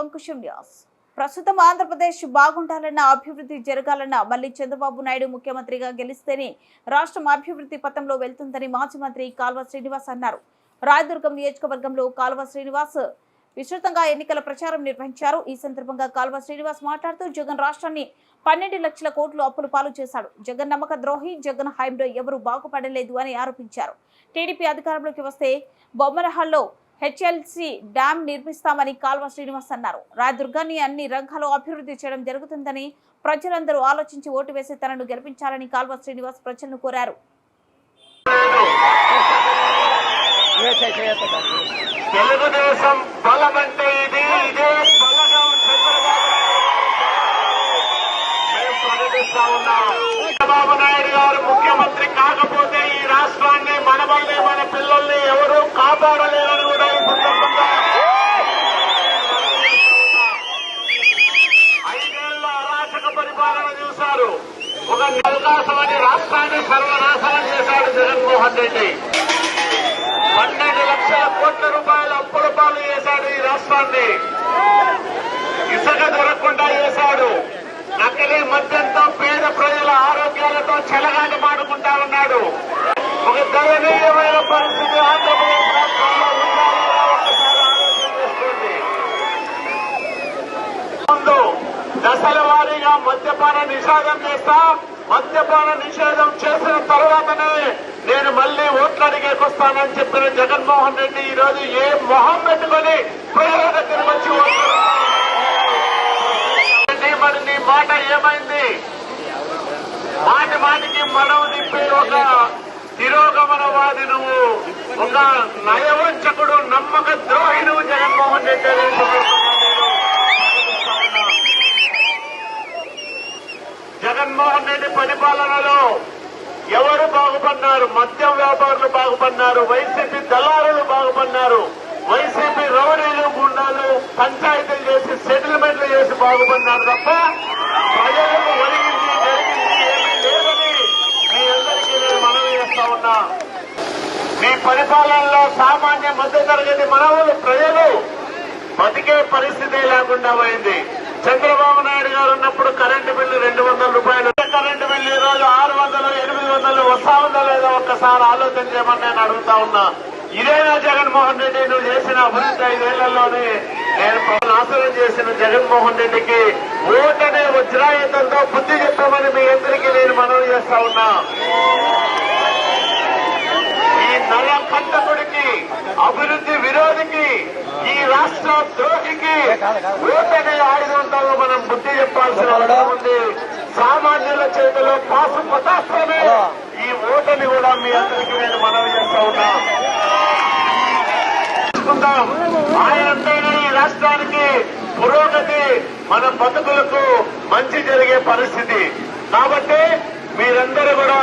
Ankusam news ప్రస్తుతం ఆంధ్రప్రదేశ్ బాగుండాలన్న అభివృద్ధి జరగాలన్న మళ్ళీ చంద్రబాబు నాయుడు ముఖ్యమంత్రిగా గెలిస్తేనే రాష్ట్రం అభివృద్ధి పథంలో వెళ్తుందని మాజీ మంత్రి కాల్వ శ్రీనివాస్ అన్నారు. రాయదుర్గం నియోజకవర్గంలో కాల్వ శ్రీనివాస్ విస్తృతంగా ఎన్నికల ప్రచారం నిర్వహించారు. ఈ సందర్భంగా కాల్వ శ్రీనివాస్ మాట్లాడుతూ జగన్ రాష్ట్రాన్ని పన్నెండు లక్షల కోట్లు అప్పులు పాలు చేశాడు. జగన్ నమ్మక ద్రోహి జగన్ హయాంలో ఎవరు బాగుపడలేదు అని ఆరోపించారు. టీడీపీ అధికారంలోకి వస్తే బొమ్మరహాల్లో హెచ్ఎల్సి డ్యాం నిర్మిస్తామని కాల్వ శ్రీనివాస్ అన్నారు. రాయదుర్గాన్ని అన్ని రంగాల్లో అభివృద్ధి చేయడం జరుగుతుందని ప్రజలందరూ ఆలోచించి ఓటు వేసి తనను గెలిపించాలని కాల్వ శ్రీనివాస్ ప్రజలను కోరారు. తెలుగుదేశం బలం ఇది ఇదే బలగం చంద్రబాబు. నాయుడు గారు ముఖ్యమంత్రి కాకపోతే ఈ రాష్ట్రాన్ని మన వల్లే మన పిల్లల్ని ఎవరూ కాపాడలేరు సందర్భంగా ఐదేళ్ళ అరాచక పరిపాలన చూశారు. ఒక అవకాశం అని రాష్ట్రాన్ని సర్వనాశనం చేశాడు జగన్మోహన్ రెడ్డి. పన్నెండు లక్షల కోట్ల రూపాయల అప్పుల పాలు చేశాడు ఈ రాష్ట్రాన్ని. ఇసుక దొరకకుండా చేశాడు. నకిలీ మద్యంతో పేద ప్రజల ఆరోగ్యాలతో చెలగాట మాడుకుంటా ఉన్నాడు ఒక దయనీయమైన పరిస్థితి ఆంధ్రప్రదేశ్ రాష్ట్రంలో ఉందా లేదా ఒక్కసారి ఆలోచన చేసుకోండి ముందు దశల వారీగా మద్యపాన నిషేధం చేస్తా. మద్యపాన నిషేధం చేసిన తర్వాతనే నేను మళ్ళీ ఓట్లు అడిగేకొస్తానని చెప్పిన జగన్మోహన్ రెడ్డి ఈ రోజు ఏ మొహం పెట్టుకొని ప్రజల దగ్గర వచ్చి మరి నీ మాట ఏమైంది? మాటి మాటికి మనం నిప్పి ఒక తిరోగమనవాది నువ్వు ఒక నయవంచకుడు నమ్మక ద్రోహి నువ్వు జగన్మోహన్ రెడ్డి అనే సందర్భంగా నేను ప్రకటిస్తా ఉన్నా. జగన్మోహన్ రెడ్డి పరిపాలనలో ఎవరు బాగుపడినారు మద్యం వ్యాపారులు బాగుపడినారు వైసీపీ దళారులు బాగుపడినారు వైసీపీ రౌడీలు గుండాలు పంచాయతీలు చేసి సెటిల్మెంట్లు చేసి బాగుపడినారు తప్ప ప్రజలకు ఒరిగింది జరిగింది ఏమీ లేదని మీ అందరికీ నేను మనవి చేస్తా ఉన్నా. మీ పరిపాలనలో సామాన్య మధ్య తరగతి మనవులు ప్రజలు బతికే పరిస్థితి లేకుండా పోయింది. చంద్రబాబు నాయుడు గారు ఉన్నప్పుడు కరెంటు బిల్లు రెండు వందల రూపాయలు కరెంటు బిల్లు ఈ రోజు ఆరు వందలు ఎనిమిది వందలు వస్తా ఉందా లేదా ఒక్కసారి ఆలోచన చేయమని నేను అడుగుతా ఉన్నా. ఇదేనా జగన్మోహన్ రెడ్డి నువ్వు చేసిన అభివృద్ధి ఐదేళ్ళలోనే? నేను నాశనం చేసిన జగన్మోహన్ రెడ్డికి ఓటనే వజ్రాయుధంతో బుద్ధి చెప్పమని మీ అందరికీ నేను మనవి చేస్తా ఉన్నా. ఈ నర పంటకుడికి అభివృద్ధి విరోధికి ఈ రాష్ట్ర ద్రోహికి ఓటనే ఆయుధంతో మనం బుద్ధి చెప్పాల్సిన అవసరం ఉంది. సామాన్యుల చేతిలో పాసు పతాస్త్రమే ఈ ఓటని కూడా మీ అందరికీ నేను మనవి చేస్తా ఉన్నా. ఆయనంటేనే ఈ రాష్ట్రానికి పురోగతి మన బతుకులకు మంచి జరిగే పరిస్థితి. కాబట్టి మీరందరూ కూడా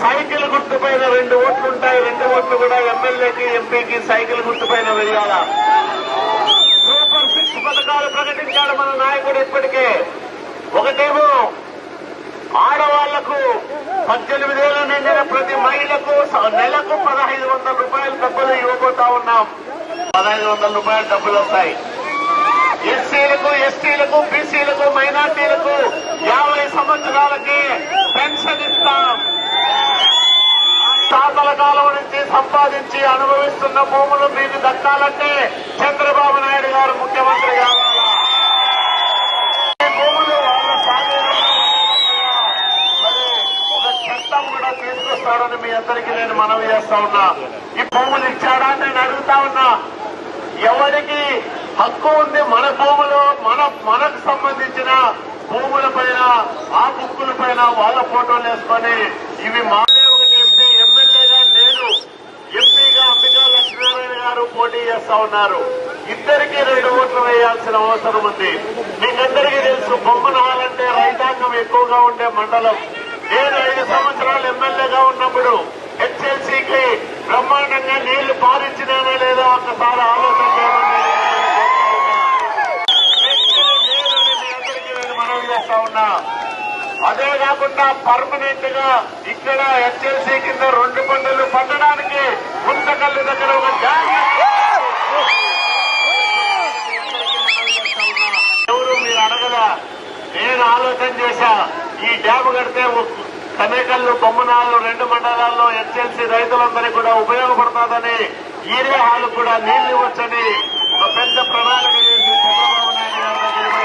సైకిల్ గుర్తు పైన రెండు ఓట్లు ఉంటాయి. రెండు ఓట్లు కూడా ఎమ్మెల్యేకి ఎంపీకి సైకిల్ గుర్తు పైన వేయాల సూపర్ సిక్స్ పథకాలు ప్రకటించాడు మన నాయకుడు ఇప్పటికే. ఒకటేమో ఆడవాళ్ళకు పద్దెనిమిదేళ్ళ నిండిన ప్రతి మహిళకు నెలకు పదహైదు వందల రూపాయల డబ్బులు ఇవ్వబోతా ఉన్నాం. పదహైదు వందల రూపాయల డబ్బులు వస్తాయి. ఎస్సీలకు ఎస్టీలకు బీసీలకు మైనార్టీలకు యాభై సంవత్సరాలకి పెన్షన్ ఇస్తాం. తాతల కాలం నుంచి సంపాదించి అనుభవిస్తున్న భూములు మీకు దక్కాలంటే చంద్రబాబు నాయుడు గారు ముఖ్యమంత్రి గారు ఈ భూములు వాళ్ళ స్వాధీనంలో మరి ఒక చట్టం కూడా తీసుకొస్తాడని మీ అందరికీ నేను మనవి చేస్తా ఉన్నా. ఈ భూములు ఇచ్చాడా అని నేను అడుగుతా ఉన్నా. ఎవరికి హక్కు ఉంది మన భూములు మన మనకు సంబంధించిన భూముల పైన ఆ బుక్కుల పైన వాళ్ళ ఫోటోలు వేసుకొని ఇవి మానే ఒకటి ఎంపీ ఎమ్మెల్యేగా నేను ఎంపీగా అంబికా లక్ష్మీనారాయణ గారు పోటీ చేస్తా ఉన్నారు. ఇద్దరికి రెండు ఓట్లు వేయాల్సిన అవసరం ఉంది. మీకందరికీ తెలుసు బొమ్మనాలంటే రైతాంగం ఎక్కువగా ఉండే మండలం. నేను ఐదు సంవత్సరాలు ఎమ్మెల్యేగా ఉన్నప్పుడు హెచ్ఎల్సీకి బ్రహ్మాండంగా నీళ్ళు పారించినానో లేదా ఒక్కసారి ఆలోచన మనవి చేస్తా ఉన్నా. అదే కాకుండా పర్మనెంట్గా ఇక్కడ హెచ్ఎల్సీ కింద రెండు పంటలు పండడానికి ముంతకల్లు దగ్గర ఒక మీరు అడగదా నేను ఆలోచన చేశా. ఈ డ్యామ్ కడితే కనేకల్లు బొమ్మనాలు రెండు మండలాల్లో హెచ్ఎల్సీ రైతులందరికీ కూడా ఉపయోగపడుతుందని ఈరే హాలు కూడా నీళ్ళు ఇవ్వచ్చని ఒక పెద్ద ప్రణాళిక చేసి చంద్రబాబు నాయుడు గారి దగ్గర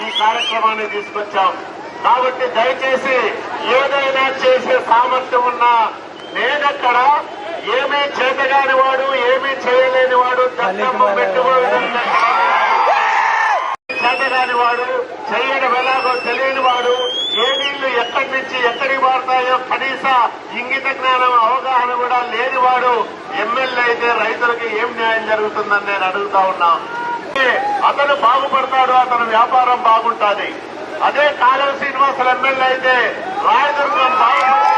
ఈ కార్యక్రమాన్ని తీసుకొచ్చాం. కాబట్టి దయచేసి ఏదైనా చేసే సామర్థ్యం ఉన్నా నేనక్కడ ఏమీ చేతగాని వాడు ఏమీ చేయలేని వాడు దత్తమ్మ పెట్టుకోవడంలో చేతగాని వాడు చేయడం ఎలాగో తెలియని వాడు ఏ నీళ్ళు ఎక్కడి నుంచి ఎక్కడికి మారుతాయో ఇంగిత జ్ఞానం అవగాహన కూడా లేనివాడు ఎమ్మెల్యే అయితే రైతులకి ఏం న్యాయం జరుగుతుందని నేను అడుగుతా ఉన్నా. అతను బాగుపడతాడు అతను వ్యాపారం బాగుంటుంది. అదే కాలం శ్రీనివాసులు ఎమ్మెల్యే అయితే రాయదుర్గం బాగుపడుతుంది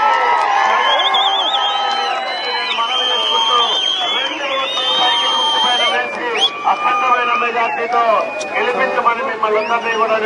అఖండమైన మెజార్టీతో గెలిపించమని మిమ్మల్ని అందరినీ కూడా